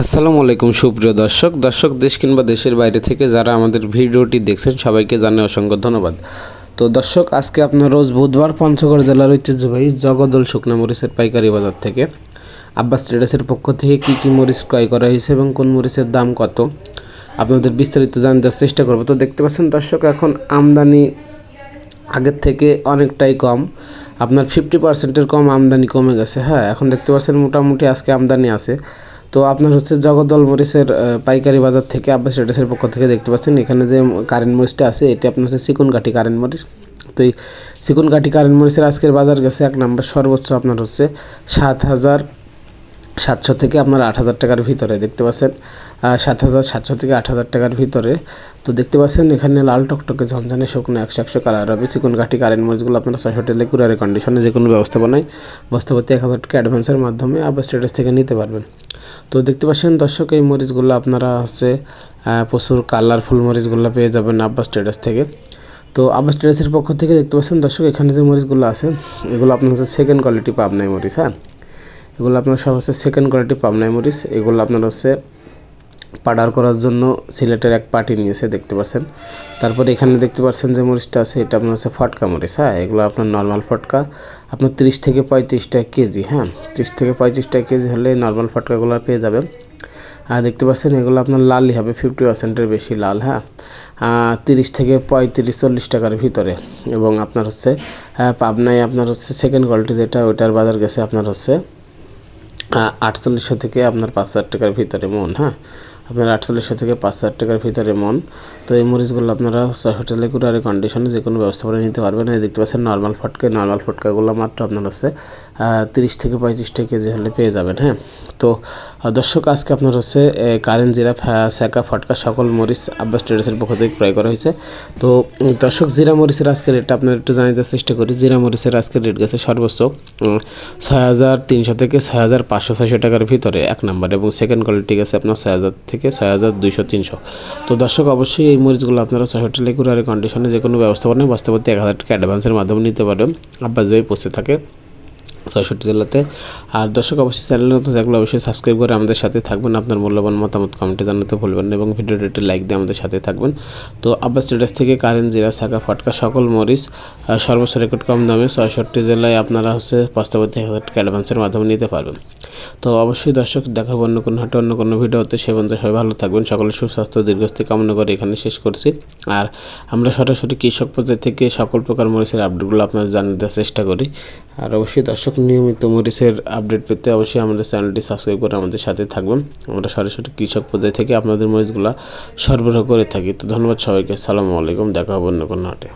আসসালামু আলাইকুম, সুপ্রিয় দর্শক। দর্শক, দেশ কিংবা দেশের বাইরে থেকে যারা আমাদের ভিডিওটি দেখছেন, সবাইকে জানাই অসংখ্য ধন্যবাদ। তো দর্শক, আজকে আপনার রোজ বুধবার পঞ্চগড় জেলার ঐতিহ্যবাহী জগদল শুকনা মরিচের পাইকারি বাজার থেকে আব্বাস ট্রেডার্সের পক্ষ থেকে কী কী মরিচ ক্রয় করা হয়েছে এবং কোন মরিচের দাম কত? আপনাদের বিস্তারিত জানতে চেষ্টা করব। তো দেখতে পাচ্ছেন দর্শক, এখন আমদানি আগের থেকে অনেকটাই কম। আপনার ফিফটি পার্সেন্টের কম আমদানি কমে গেছে। হ্যাঁ এখন দেখতে পাচ্ছেন মোটামুটি আজকে আমদানি আছে। তো আপনার হচ্ছে জগদ্দল মরিচের পাইকারি বাজার থেকে আব্বাস ট্রেডার্সের পক্ষ থেকে দেখতে পাচ্ছেন, এখানে যে কারেন্ট মরিচটা আছে, এটি আপনার হচ্ছে চিকন কাঠি কারেন্ট মরিচ। তো এই চিকন কাঠি কারেন্ট মরিচের আজকের বাজার গেছে এক নাম্বার, সর্বোচ্চ আপনার হচ্ছে সাত হাজার সাতশো থেকে আপনার আট হাজার টাকার ভিতরে, দেখতে পাচ্ছেন। সাত হাজার সাতশো থেকে আট হাজার টাকার ভিতরে। তো দেখতে পাচ্ছেন, এখানে লাল টকটকে ঝনঝনে শুকনো একশো একশো কালার হবে। চিকন কাঠি কারেন্ট মরিচগুলো আপনারা ছয়শো টেলে কুরিয়ারে কন্ডিশনে যে কোনো ব্যবস্থাপনায় বস্তাপতি এক হাজার টাকা অ্যাডভান্সের মাধ্যমে আবার স্টেটাস থেকে নিতে পারবেন। তো দেখতে পাচ্ছেন দর্শক, এই মরিচগুলো আপনারা হচ্ছে প্রচুর কালারফুল মরিচগুলো পেয়ে যাবেন আব্বাস স্টেটাস থেকে। তো আব্বাস ট্রেডার্সের পক্ষ থেকে দেখতে পাচ্ছেন দর্শক, এখানে যে মরিচগুলো আছে, এগুলো আপনার হচ্ছে সেকেন্ড কোয়ালিটি পাবনাই মরিচ হ্যাঁ? এগুলো আপনার সব হচ্ছে সেকেন্ড কোয়ালিটি পাবনাই মরিচ, এগুলো আপনার হচ্ছে পাউডার করার জন্য সিলেটের এক পার্টি নিয়েছে দেখতে পাচ্ছেন তারপরে এখানে দেখতে পাচ্ছেন যে মরিচটা আছে এটা আপনার হচ্ছে ফটকা মরিচ হ্যাঁ? এগুলো আপনার নর্মাল ফটকা। আপনার তিরিশ থেকে পঁয়ত্রিশ টাকা কেজি হ্যাঁ? তিরিশ থেকে পঁয়ত্রিশ টাকা কেজি হলে নর্মাল ফটকাগুলো পেয়ে যাবেন। আর দেখতে পাচ্ছেন এগুলো আপনার লালই হবে ফিফটি পার্সেন্টের বেশি লাল হ্যাঁ? তিরিশ থেকে পঁয়ত্রিশ চল্লিশ টাকার ভিতরে। এবং আপনার হচ্ছে আহ, পাবনায় আপনার হচ্ছে সেকেন্ড কোয়ালিটি যেটা ওইটার বাজার গেছে আপনার হচ্ছে আটচল্লিশশো থেকে আপনার পাঁচ হাজার টাকার ভিতরে মন হ্যাঁ? আপনার আটচল্লিশশো থেকে পাঁচ হাজার টাকার ভিতরে মন। তো এই মরিচগুলো আপনারা হোটেলে করে আর কন্ডিশনে যে কোনো ব্যবস্থা করে নিতে পারবেন। এই দেখতে পাচ্ছেন নর্মাল ফটকা নর্মাল ফটকাগুলো মাত্র আপনার হচ্ছে তিরিশ থেকে পঁয়ত্রিশ টাকা কেজি হলে পেয়ে যাবেন হ্যাঁ। তো দর্শক, আজকে আপনার হচ্ছে কারেন্ট জিরা স্যাকা ফটকা সকল মরিচ আব্বাস ট্রেডার্সের পক্ষ থেকে ক্রয় করা হয়েছে। তো, দর্শক, জিরা মরিচের আজকের রেটটা আপনার একটু জানাতে চেষ্টা করি। জিরা মরিচের আজকে রেট গেছে সর্বোচ্চ ছয় হাজার তিনশো থেকে ছয় হাজার পাঁচশো ছয়শো টাকার ভিতরে এক নাম্বার এবং সেকেন্ড কোয়ালিটি গেছে আপনার ছয় হাজার থেকে ছয় হাজার দুইশো, তিনশো। তো দর্শক, অবশ্যই এই মরিচগুলো আপনারা হোটেলে কুরিয়ারের কন্ডিশনে যে কোনো ব্যবস্থাপনা বাস্তবতে এক হাজার টাকা অ্যাডভান্সের মাধ্যমে নিতে পারবেন আব্বাস ভাই পৌঁছে থাকে। ছয়ষট্টি জেলাতে। আর দর্শক, অবশ্যই চ্যানেল নতুন থাকলে অবশ্যই সাবস্ক্রাইব করে আমাদের সাথে থাকবেন। আপনার মূল্যবান মতামত কমেন্টে জানাতে ভুলবেন না এবং ভিডিওটি একটি লাইক দিয়ে আমাদের সাথে থাকবেন। তো আব্বাস স্টেটাস থেকে কারেন্ট, জিরা, শাখা, ফটকা, সকল মরিচ সর্বোচ্চ রেকর্ড কম দামে ছয়ষট্টি জেলায় আপনারা হচ্ছে টাকা অ্যাডভান্সের মাধ্যমে নিতে পারবেন। তো অবশ্যই দর্শক, দেখাবো অন্য কোনো হাটে, অন্য কোনো ভিডিওতে। সে পর্যন্ত সবাই ভালো থাকবেন। সকলের সুস্বাস্থ্য দীর্ঘস্থায়ী কামনা করে এখানে শেষ করছি। আর আমরা সরাসরি কৃষক পর্যায় থেকে সকল প্রকার মরিচের আপডেটগুলো আপনাদের জানিয়ে দেওয়ার চেষ্টা করি। আর অবশ্যই দর্শক নিয়মিত মরিচের আপডেট পেতে অবশ্যই আমাদের চ্যানেলটি সাবস্ক্রাইব করে আমাদের সাথে থাকবেন। আমরা সরাসরি কৃষক পর্যায় থেকে আপনাদের মরিচগুলো সরবরাহ করে থাকি। তো ধন্যবাদ সবাইকে। সালামু আলাইকুম। দেখা হবে অন্য কোনো হাটে